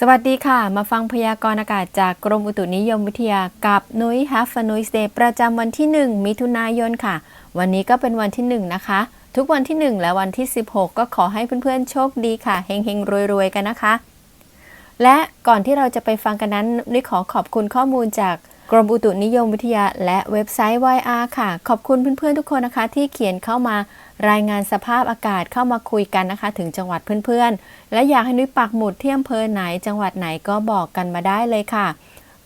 สวัสดีค่ะ มาฟังพยากรณ์อากาศจากกรมอุตุนิยมวิทยากับนุ้ยฮัฟนุยสเตปประจำวันที่ 1 มิถุนายนค่ะ วันนี้ก็เป็นวันที่ 1 นะคะ ทุกวันที่ 1 และวันที่ 16 ก็ขอให้เพื่อนๆ โชคดีค่ะเฮงๆ รวยๆ กันนะคะ และก่อนที่เราจะไปฟังกันนั้นนุ้ยขอขอบคุณข้อมูลจาก กรมอุตุนิยมวิทยาและเว็บไซต์ YR ค่ะ ขอบคุณเพื่อนๆทุกคนนะคะ ที่เขียนเข้ามารายงานสภาพอากาศเข้ามาคุยกันนะคะ ถึงจังหวัดเพื่อนๆ และอยากให้นุ้ยปักหมุดที่อำเภอไหนจังหวัดไหนก็บอกกันมาได้เลยค่ะ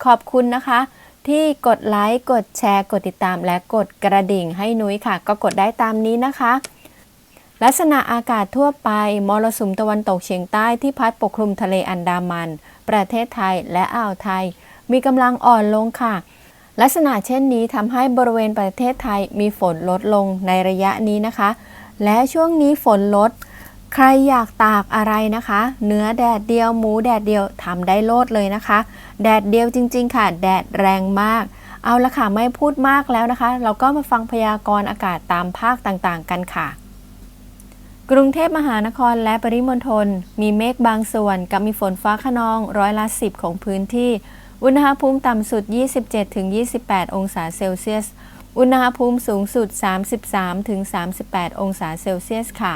ขอบคุณนะคะ ที่กดไลค์กดแชร์ กดติดตาม และกดกระดิ่งให้นุ้ยค่ะ ก็กดได้ตามนี้นะคะ ลักษณะอากาศทั่วไปมรสุมตะวันตกเฉียงใต้ที่พัดปกคลุมทะเลอันดามัน ประเทศไทยและอ่าวไทย มีกำลังอ่อนลงค่ะ ลักษณะเช่นนี้ทำให้บริเวณประเทศไทยมีฝนลดลงในระยะนี้นะคะ และช่วงนี้ฝนลด ใครอยากตากอะไรนะคะ เนื้อแดดเดียวหมูแดดเดียวทำได้โลดเลยนะคะ แดดเดียวจริง ๆ ค่ะ แดดแรงมาก เอาละค่ะไม่พูดมากแล้วนะคะ เราก็มาฟังพยากรณ์อากาศตามภาคต่างๆ กันค่ะกรุงเทพมหานครและปริมณฑลมีเมฆบางส่วนกับมีฝนฟ้าขนองร้อยละ 10 ของพื้นที่ อุณหภูมิต่ำสุด 27-28 องศาเซลเซียส อุณหภูมิสูงสุด 33-38 องศาเซลเซียสค่ะ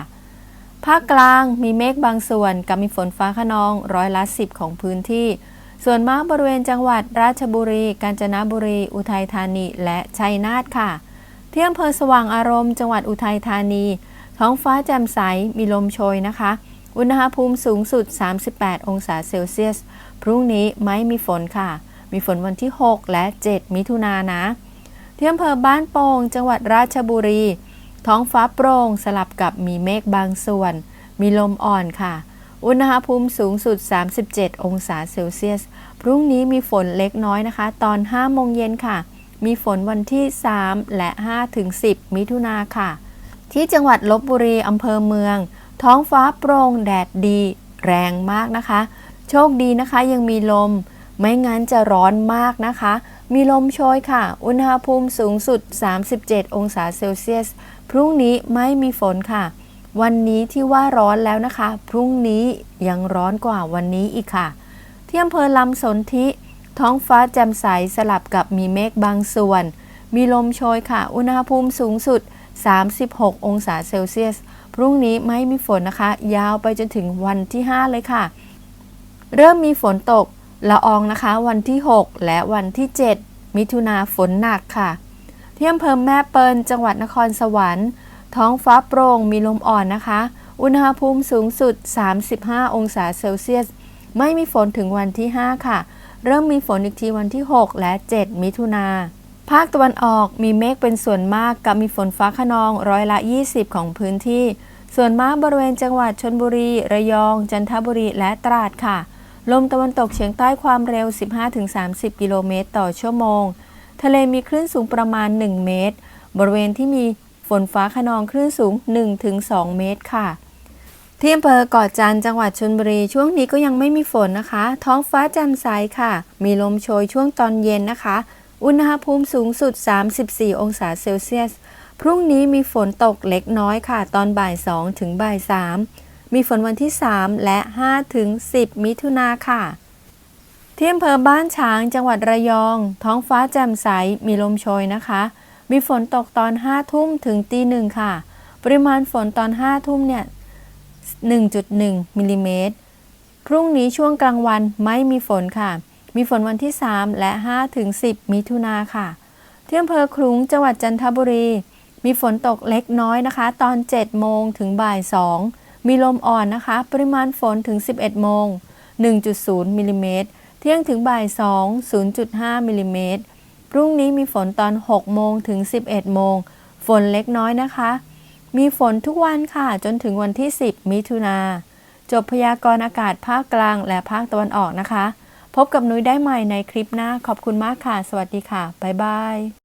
ภาคกลางมีเมฆบางส่วนกับมีฝนฟ้าขนองร้อยละ 10 ของพื้นที่ ส่วนมากบริเวณจังหวัดราชบุรี กาญจนบุรี อุทัยธานี และชัยนาทค่ะที่อำเภอสว่างอารมณ์จังหวัดอุทัยธานี ท้องฟ้าแจ่มใส มีลมโชยนะคะ อุณหภูมิสูงสุด 38 องศาเซลเซียส พรุ่งนี้ไม่มีฝนค่ะ มีฝนวันที่ 6 และ 7 มิถุนายนนะที่อำเภอบ้านโป่งจังหวัดราชบุรี ท้องฟ้าโปร่งสลับกับมีเมฆบางส่วน มีลมอ่อนค่ะ อุณหภูมิสูงสุด 37 องศาเซลเซียส พรุ่งนี้มีฝนเล็กน้อยนะคะ ตอน 5 โมงเย็นค่ะ มีฝนวันที่ 3 และ 5 ถึง 10 มิถุนาค่ะ ที่จังหวัดลบบุรีอำเภอเมือง ท้องฟ้าโปร่งแดดดีแรงมากนะคะ โชคดีนะคะยังมีลม ไม่งั้นจะร้อนมากนะคะ มีลมโชยค่ะ อุณหภูมิสูงสุด 37 องศาเซลเซียส พรุ่งนี้ไม่มีฝนค่ะ วันนี้ที่ว่าร้อนแล้วนะคะ พรุ่งนี้ยังร้อนกว่าวันนี้อีกค่ะ ที่อำเภอลำสนธิท้องฟ้าแจ่มใสสลับกับมีเมฆบางส่วน มีลมโชยค่ะ อุณหภูมิสูงสุด 36 องศาเซลเซียส พรุ่งนี้ไม่มีฝนนะคะ ยาวไปจนถึงวันที่ 5 เลยค่ะ เริ่มมีฝนตกละอองนะคะ วันที่ 6 และวันที่ 7 มิถุนาฝนหนักค่ะ ที่อำเภอแม่เปิลจังหวัดนครสวรรค์ ท้องฟ้าโปร่งมีลมอ่อนนะคะ อุณหภูมิสูงสุด 35 องศาเซลเซียส ไม่มีฝนถึงวันที่ 5 ค่ะ เริ่มมีฝนอีกทีวันที่ 6 และ 7 มิถุนา ภาคตะวันออกมีเมฆเป็นส่วนมากกับมีฝนฟ้าขนองร้อยละ 20 ของพื้นที่ ส่วนมากบริเวณจังหวัดชนบุรี ระยอง จันทบุรีและตราดค่ะ ลมตะวันตกเฉียงใต้ความเร็ว 15-30 กิโลเมตรต่อชั่วโมง ทะเลมีคลื่นสูงประมาณ 1 เมตร บริเวณที่มีฝนฟ้าขนองคลื่นสูง 1-2 เมตรค่ะที่อำเภอเกาะจันจังหวัดชลบุรีช่วงนี้ก็ยังไม่มีฝนนะคะ ท้องฟ้าแจ่มใสค่ะ มีลมโชยช่วงตอนเย็นนะคะ อุณหภูมิสูงสุด 34 องศาเซลเซียส พรุ่งนี้มีฝนตกเล็กน้อยค่ะ ตอนบ่าย 2 ถึงบ่าย 3 มีฝนวันที่ 3 และ 5 ถึง 10 มิถุนาค่ะ ที่อำเภอบ้านฉางจังหวัดระยอง ท้องฟ้าแจ่มใส มีลมโชยนะคะ มีฝนตกตอน 5 ทุ่มถึงตีหนึ่งค่ะ ปริมาณฝนตอน 5 ทุ่มเนี่ย 1.1 มิลลิเมตร พรุ่งนี้ช่วงกลางวันไม่มีฝนค่ะ มีฝนวันที่ 3 และ5ถึง10 มิถุนาค่ะที่อำเภอครุงจังหวัดจันทบุรี มีฝนตกเล็กน้อยนะคะ ตอน 7 โมงถึงบ่าย 2 มีลมอ่อนนะคะ ปริมาณฝนถึง 11 โมง 1.0มิลลิเมตร เที่ยงถึงบ่าย 2 0.5มิลลิเมตร พรุ่งนี้มีฝนตอน 6 โมงถึง 11 โมง ฝนเล็กน้อยนะคะ มีฝนทุกวันค่ะ จนถึงวันที่ 10 มิถุนา จบพยากรณ์อากาศภาคกลางและภาคตะวันออกนะคะ พบกับนุ้ยได้ใหม่ในคลิปหน้า ขอบคุณมากค่ะ สวัสดีค่ะ บ๊ายบาย